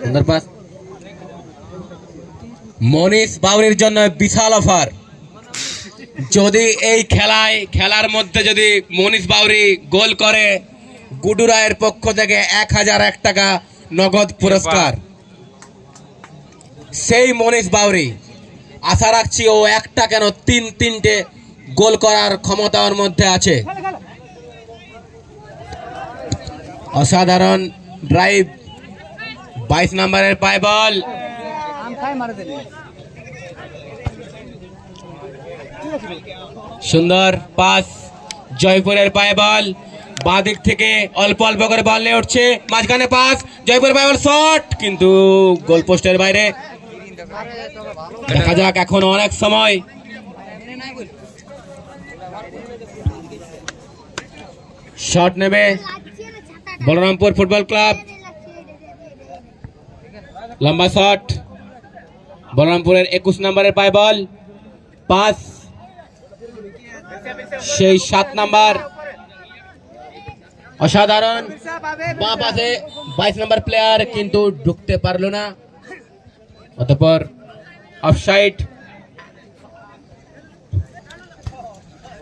সুন্দর মনীষ বাউরির জন্য বিশাল অফার যদি এই খেলায়, খেলার মধ্যে যদি মনীষ বাউরি গোল করে, গুডু রায়ের পক্ষ থেকে এক হাজার এক টাকা নগদ পুরস্কার। সেই মনীষ বাউরি আশা রাখছি ও একটা কেন তিন তিনটে গোল করার ক্ষমতা ওর মধ্যে আছে। অসাধারণ ড্রাইভ বাইশ নম্বরের পায় বল। সুন্দর পাস জয়পুরের পায়ে বল। বাঁ দিক থেকে অল্প অল্প করে বল নিয়ে উঠছে। মাঝখানে পাস জয়পুরের পায়ে বল শট কিন্তু গোল পোস্টের বাইরে। দেখা যাক এখন অনেক সময়। শট নেবে। Balrampur football club. লম্বা শট। বলরামপুরের একুশ নম্বরের পায় বল। পাস। সেই সাত নাম্বার। অসাধারণ। বাঁ পাশে বাইশ নম্বর প্লেয়ার কিন্তু ঢুকতে পারল না। অতঃপর অফসাইড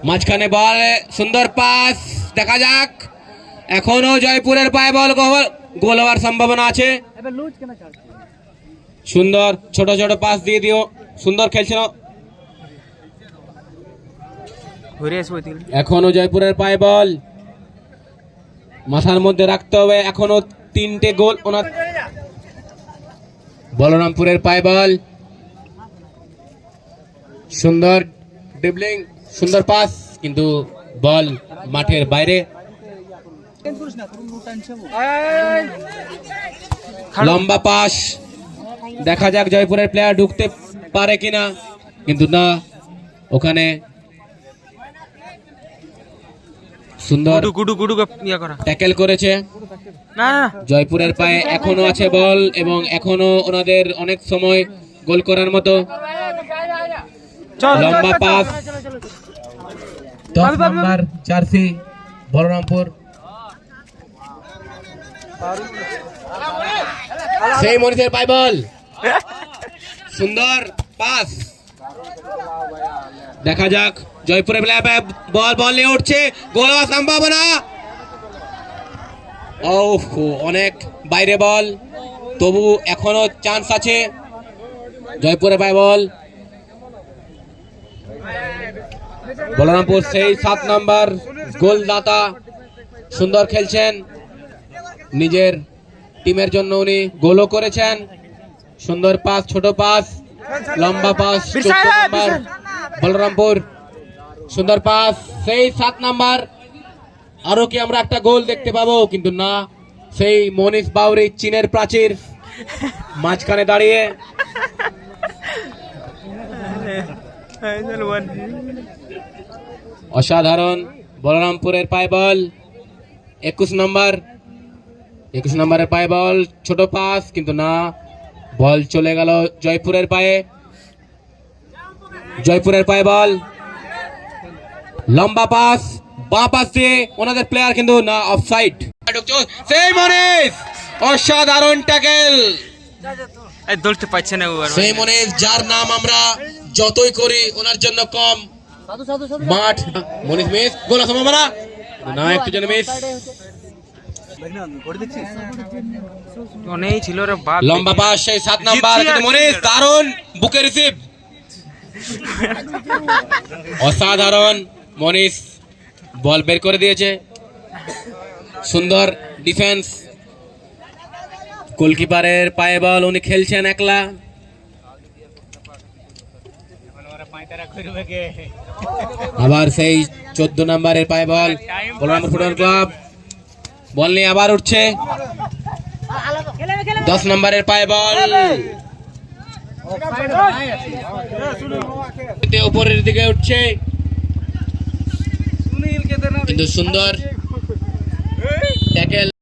মাঝখানে বল, সুন্দর পাস দেখা যাক। এখনও জয়পুরের পায়ে বল গোল- হওয়ার সম্ভাবনা আছে। সুন্দর ছোট ছোট পাস দিয়ে দিও। সুন্দর খেলছিল এখনও জয়পুরের পায়ে বল। মাথার মধ্যে রাখতে হবে। এখনও তিনটে গোল ওনার। বলরামপুরের পায়ে বল। সুন্দর ড্রিবলিং সুন্দর পাস কিন্তু বল মাঠের বাইরে। লম্বা পাস। দেখা যাক জয়পুরের প্লেয়ার ঢুকতে পারে কিনা। কিন্তু না ওখানে সুন্দর গুডু গুডু গুডু ট্যাকেল করেছে। জয়পুরের পায়ে এখনও আছে বল এবং এখনও ওনাদের অনেক সময় গোল করার মতো। লম্বা পাস। দশ নম্বর জার্সি বলরামপুর। সেই মনীষের পায় বল। সুন্দর পাস। দেখা যাক পায়ে বল বল নিয়ে উঠছে। গোল হওয়ার সম্ভাবনা। অনেক বাইরে বল। তবু এখনও চান্স আছে। জয়পুরে পায় বল। বলরামপুর সেই সাত নাম্বার গোলদাতা সুন্দর খেলছেন। নিজের টিমের জন্য উনি গোলও করেছেন। সুন্দর পাস ছোট পাস লম্বা পাস নম্বর বলরামপুর। সুন্দর পাস সেই সাত নাম্বার। আরও কি আমরা একটা গোল দেখতে পাবো? কিন্তু না সেই মনীষ বাউরি চীনের প্রাচীর মাঝখানে দাঁড়িয়ে। অসাধারণ বলরামপুরের পায়ে বল। একুশ নম্বর। একুশ নম্বরের পায়ে বল ছোট পাস কিন্তু না বল চলে গেল জয়পুরের পায়ে। জয়পুরের পায়ে বল। লম্বা পাস বাঁ পাস দিয়ে ওনাদের প্লেয়ার কিন্তু না অফসাইড সেই মনীষ অসাধারণ ট্যাকেল এই দৌড়তে পারছে না সেই মনীষ যার নাম আমরা যতই করি ওনার জন্য কম। মাঠ মনীষ মিস গোল সম্ভাবনা না একটু জন্য মিস। অনেক ছিল রে বাপ লম্বা পাস সেই সাত নাম্বার জিতছি মনীষ দারুণ বুকে রিসিভ। অসাধারণ মনীষ বল বের করে দিয়েছে। সুন্দর ডিফেন্স। গোলকিপারের পায়ে বল উনি খেলছেন একলা। আবার সেই চোদ্দ নম্বরের পায়ে ball Balrampur football club. Ball নিয়ে আবার উঠছে। দশ নম্বরের পায়ে বল। উপরের দিকে উঠছে। কিন্তু সুন্দর।